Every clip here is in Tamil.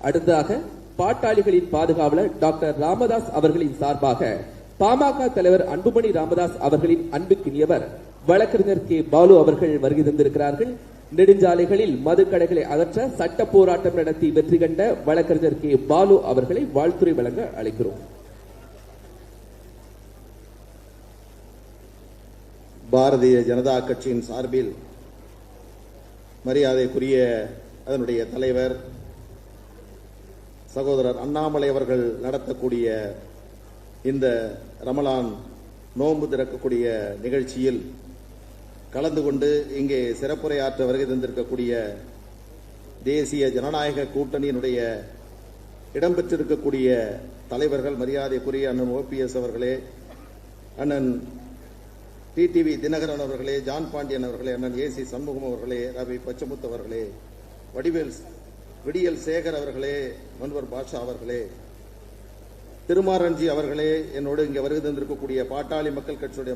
அடுத்ததாக பாட்டாளிகளின் பாதுகாவலர் டாக்டர் ராமதாஸ் அவர்களின் சார்பாக பாமக தலைவர் அன்புமணி ராமதாஸ் அவர்களின் அன்புக்கினியவர் வழக்கறிஞர் கே. பாலு அவர்கள் வருகை தந்திருக்கிறார்கள். நெடுஞ்சாலைகளில் மதுக்கடைகளை அகற்ற சட்ட போராட்டம் நடத்தி வெற்றி கண்ட வழக்கறிஞர் கே. பாலு அவர்களை வாழ்த்துறை வழங்க அழைக்கிறோம். பாரதிய ஜனதா கட்சியின் சார்பில் மரியாதைக்குரிய அதனுடைய தலைவர் சகோதரர் அண்ணாமலை அவர்கள் நடத்தக்கூடிய இந்த ரமலான் நோன்பு திறக்கக்கூடிய நிகழ்ச்சியில் கலந்து கொண்டு இங்கே சிறப்புரையாற்ற வருகை தந்திருக்கக்கூடிய தேசிய ஜனநாயக கூட்டணியினுடைய இடம்பெற்றிருக்கக்கூடிய தலைவர்கள் மரியாதைக்குரிய அண்ணன் ஓபிஎஸ் அவர்களே அண்ணன் டிடிவி தினகரன் அவர்களே ஜான் பாண்டியன் அவர்களே அண்ணன் ஏசி சண்முகம் அவர்களே ரவி பச்சமுத்து அவர்களே வடிவேல் விடியல் சேகர் அவர்களே மன்வர் பாஷா அவர்களே திருமாரஞ்சி அவர்களே என்னோடு இங்கே வருகை தந்திருக்கக்கூடிய பாட்டாளி மக்கள் கட்சியுடைய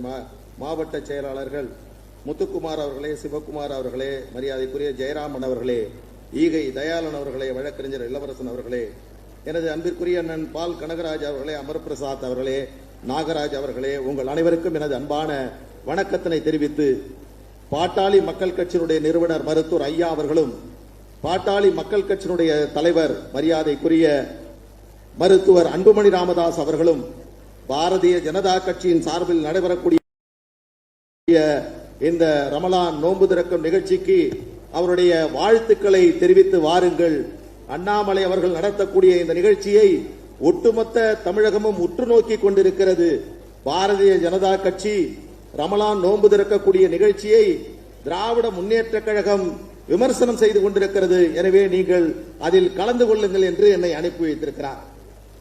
மாவட்ட செயலாளர்கள் முத்துக்குமார் அவர்களே சிவகுமார் அவர்களே மரியாதைக்குரிய ஜெயராமன் அவர்களே ஈகை தயாளன் அவர்களே வழக்கறிஞர் இளவரசன் அவர்களே எனது அன்பிற்குரிய அண்ணன் பால் கனகராஜ் அவர்களே அமர்பிரசாத் அவர்களே நாகராஜ் அவர்களே உங்கள் அனைவருக்கும் எனது அன்பான வணக்கத்தினை தெரிவித்து பாட்டாளி மக்கள் கட்சியினுடைய நிறுவனர் மருத்துவர் ஐயா அவர்களும் பாட்டாளி மக்கள் கட்சியினுடைய தலைவர் மரியாதைக்குரிய மருத்துவர் அன்புமணி ராமதாஸ் அவர்களும் பாரதிய ஜனதா கட்சியின் சார்பில் நடைபெறக்கூடிய இந்த ரமலான் நோன்பு திறக்கும் நிகழ்ச்சிக்கு அவருடைய வாழ்த்துக்களை தெரிவித்து வாருங்கள். அண்ணாமலை அவர்கள் நடத்தக்கூடிய இந்த நிகழ்ச்சியை ஒட்டுமொத்த தமிழகமும் உற்று நோக்கி கொண்டிருக்கிறது. பாரதிய ஜனதா கட்சி ரமலான் நோன்பு திறக்கக்கூடிய நிகழ்ச்சியை திராவிட முன்னேற்ற கழகம் விமர்சனம் செய்து கொண்டிருக்கிறது. எனவே நீங்கள் அதில் கலந்து கொள்ளுங்கள் என்று என்னை அனுப்பி வைத்திருக்கிறார்.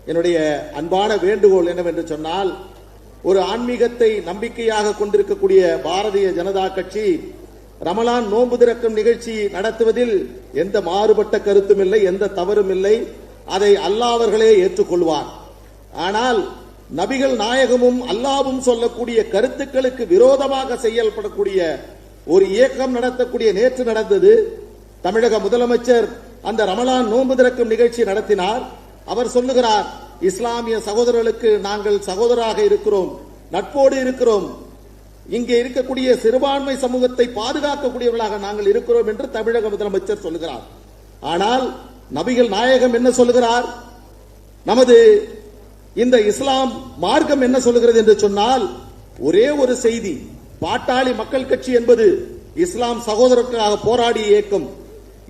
என்னுடைய அன்பான வேண்டுகோள் என்னவென்று சொன்னால் ஒரு ஆன்மீகத்தை நம்பிக்கையாக கொண்டிருக்கக்கூடிய பாரதிய ஜனதா கட்சி ரமலான் நோன்பு திறக்கும் நிகழ்ச்சி நடத்துவதில் எந்த மாறுபட்ட கருத்தும் இல்லை எந்த தவறும் இல்லை. அதை அல்லாவர்களே ஏற்றுக்கொள்வார். ஆனால் நபிகள் நாயகமும் அல்லாவும் சொல்லக்கூடிய கருத்துக்களுக்கு விரோதமாக செயல்படக்கூடிய ஒரு இயக்கம் நடத்தக்கூடிய நேற்று நடந்தது. தமிழக முதலமைச்சர் அந்த ரமலான் நோன்பு திறக்கும் நிகழ்ச்சி நடத்தினார். அவர் சொல்லுகிறார் இஸ்லாமிய சகோதரர்களுக்கு நாங்கள் சகோதராக இருக்கிறோம் நட்போடு இருக்கிறோம். இங்கே இருக்கக்கூடிய சிறுபான்மை சமூகத்தை பாதுகாக்கக்கூடியவர்களாக நாங்கள் இருக்கிறோம் என்று தமிழக முதலமைச்சர் சொல்லுகிறார். ஆனால் நபிகள் நாயகம் என்ன சொல்லுகிறார்? நமது இந்த இஸ்லாம் மார்க்கம் என்ன சொல்லுகிறது? என்று சொன்னால் ஒரே ஒரு செய்தி பாட்டாளி மக்கள் கட்சி என்பது இஸ்லாம் சகோதரர்களாக போராடிய இயக்கம்.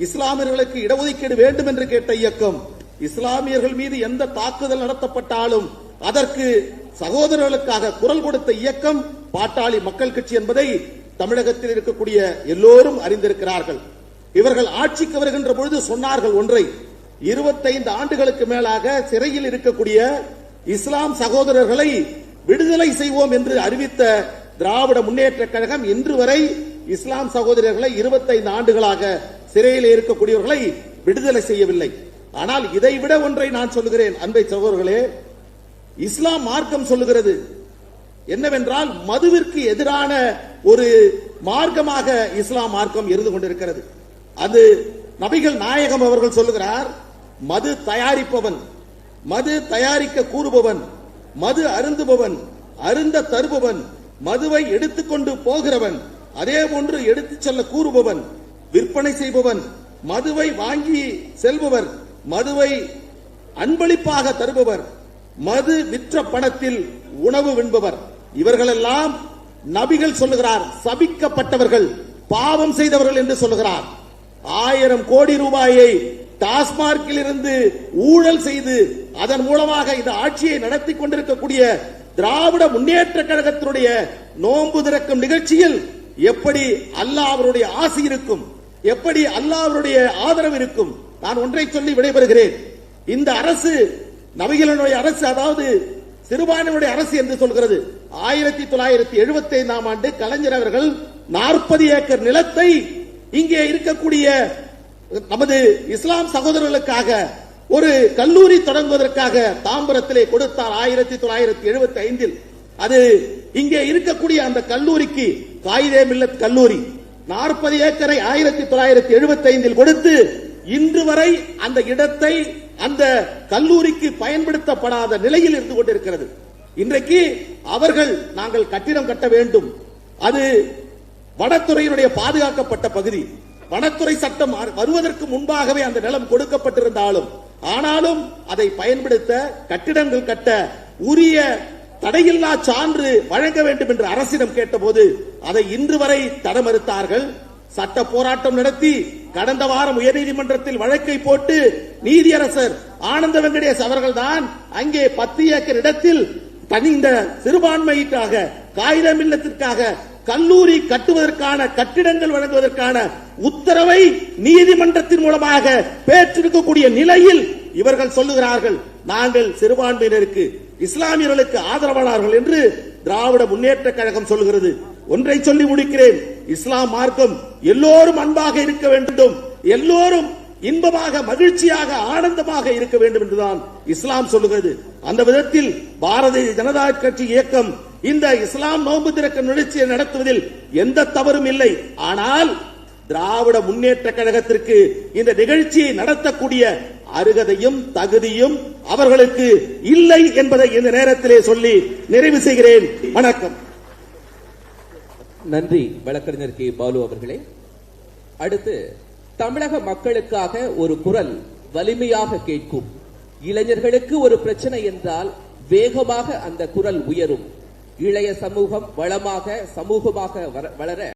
இஸ்லாமியர்களுக்கு இடஒதுக்கீடு வேண்டும் என்று கேட்ட இயக்கம். இஸ்லாமியர்கள் மீது எந்த தாக்குதல் நடத்தப்பட்டாலும் அதற்கு சகோதரர்களுக்காக குரல் கொடுத்த இயக்கம் பாட்டாளி மக்கள் கட்சி என்பதை தமிழகத்தில் இருக்கக்கூடிய எல்லோரும் அறிந்திருக்கிறார்கள். இவர்கள் ஆட்சிக்கு வருகின்ற பொழுது சொன்னார்கள் ஒன்றை இருபத்தைந்து ஆண்டுகளுக்கு மேலாக சிறையில் இருக்கக்கூடிய இஸ்லாம் சகோதரர்களை விடுதலை செய்வோம் என்று அறிவித்த திராவிட முன்னேற்ற கழகம் இன்று வரை இஸ்லாம் சகோதரர்களை 25 ஆண்டுகளாக சிறையில் இருக்கக்கூடியவர்களை விடுதலை செய்யவில்லை. ஆனால் இதை விட ஒன்றை நான் சொல்லுகிறேன் அன்பை சகோதரர்களே. இஸ்லாம் மார்க்கம் சொல்லுகிறது என்னவென்றால் மதுவிற்கு எதிரான ஒரு மார்க்கமாக இஸ்லாம் மார்க்கம் இருந்து கொண்டிருக்கிறது. அது நபிகள் நாயகம் அவர்கள் சொல்லுகிறார் மது தயாரிப்பவன் மது தயாரிக்க கூறுபவன் மது அருந்துபவன் அருந்த தருபவன் மதுவை எடுத்துக்கொண்டு போகிறவன் அதே போன்று எடுத்துச் செல்ல கூறுபவன் விற்பனை செய்பவன் மதுவை வாங்கி செல்பவர் மதுவை அன்பளிப்பாக தருபவர் மது விற்ற பணத்தில் உணவு விண்பவர். இவர்களெல்லாம் நபிகள் சொல்லுகிறார் சபிக்கப்பட்டவர்கள் பாவம் செய்தவர்கள் என்று சொல்லுகிறார். ஆயிரம் கோடி ரூபாயை டாஸ்மார்க்கில் இருந்து ஊழல் செய்து அதன் மூலமாக இந்த ஆட்சியை நடத்தி கொண்டிருக்கக்கூடிய திராவிட முன்னேற்ற கழகத்தினுடைய நோன்பு திறக்கும் நிகழ்ச்சியில் எப்படி அல்லாஹ் அவருடைய ஆசி இருக்கும் எப்படி அல்லாஹ் அவருடைய ஆதரவு இருக்கும் நான் ஒன்றை சொல்லி விடைபெறுகிறேன். இந்த அரசு நபிகளுடைய அரசு அதாவது சிறுபான்மையுடைய அரசு என்று சொல்கிறது. ஆயிரத்தி தொள்ளாயிரத்தி எழுபத்தி ஐந்தாம் ஆண்டு கலைஞர் அவர்கள் நாற்பது ஏக்கர் நிலத்தை இங்கே இருக்கக்கூடிய நமது இஸ்லாம் சகோதரர்களுக்காக ஒரு கல்லூரி தொடங்குவதற்காக தாம்பரத்திலே கொடுத்தார் ஆயிரத்தி தொள்ளாயிரத்தி எழுபத்தி ஐந்தில் அது இங்கே இருக்கக்கூடிய அந்த கல்லூரிக்கு காயிதே மில்லத் கல்லூரி. நாற்பது ஏக்கரை ஆயிரத்தி தொள்ளாயிரத்தி எழுபத்தி ஐந்தில் கொடுத்து இன்று வரை அந்த இடத்தை அந்த கல்லூரிக்கு பயன்படுத்தப்படாத நிலையில் இருந்து கொண்டிருக்கிறது. இன்றைக்கு அவர்கள் நாங்கள் கட்டிடம் கட்ட வேண்டும். அது வனத்துறையினுடைய பாதுகாக்கப்பட்ட பகுதி. வனத்துறை சட்டம் வருவதற்கு முன்பாகவே அந்த நிலம் கொடுக்கப்பட்டிருந்தாலும் ஆனாலும் அதை பயன்படுத்த கட்டிடங்கள் கட்ட உரிய தடையில்லா சான்று வழங்க வேண்டும் என்று அரசிடம் கேட்டபோது அதை இன்று வரை தட மறுத்தார்கள் சட்ட போராட்டம் நடத்தி கடந்த வாரம் உயர்நீதிமன்றத்தில் வழக்கை போட்டு நீதியரசர் ஆனந்த வெங்கடேஷ் அவர்கள்தான் அங்கே பத்து ஏக்கர் இடத்தில் தனி இந்த சிறுபான்மைக்காக காகிதம் இல்லத்திற்காக கல்லூரி கட்டுவதற்கான கட்டிடங்கள் வழங்குவதற்கான உத்தரவை நீதிமன்றத்தின் மூலமாக பெற்றிருக்கக்கூடிய நிலையில் இவர்கள் சொல்லுகிறார்கள் நாங்கள் சிறுபான்மையினருக்கு இஸ்லாமியர்களுக்கு ஆதரவானார்கள் என்று திராவிட முன்னேற்ற கழகம் சொல்லுகிறது. ஒன்றை சொல்லி முடிக்கிறேன் இஸ்லாம் மார்க்கம் எல்லோரும் அன்பாக இருக்க வேண்டும் எல்லோரும் இன்பமாக மகிழ்ச்சியாக ஆனந்தமாக இருக்க வேண்டும் என்றுதான் இஸ்லாம் சொல்லுகிறது. அந்த விதத்தில் பாரதிய ஜனதா கட்சி இயக்கம் இந்த இஸ்லாம் நோன்பு திறக்க நிகழ்ச்சியை நடத்துவதில் எந்த தவறும் இல்லை. ஆனால் திராவிட முன்னேற்ற கழகத்திற்கு இந்த நிகழ்ச்சியை நடத்தக்கூடிய அருகதையும் தகுதியும் அவர்களுக்கு இல்லை என்பதை இந்த நேரத்திலே சொல்லி நிறைவு செய்கிறேன். வணக்கம். நன்றி வழக்கறிஞர் கே. பாலு அவர்களே. அடுத்து தமிழக மக்களுக்காக ஒரு குரல் வலிமையாக கேட்கும். இளைஞர்களுக்கு ஒரு பிரச்சனை என்றால் வேகமாக அந்த குரல் உயரும். இளைய சமூகம் வளமாக சமூகமாக வர- வளர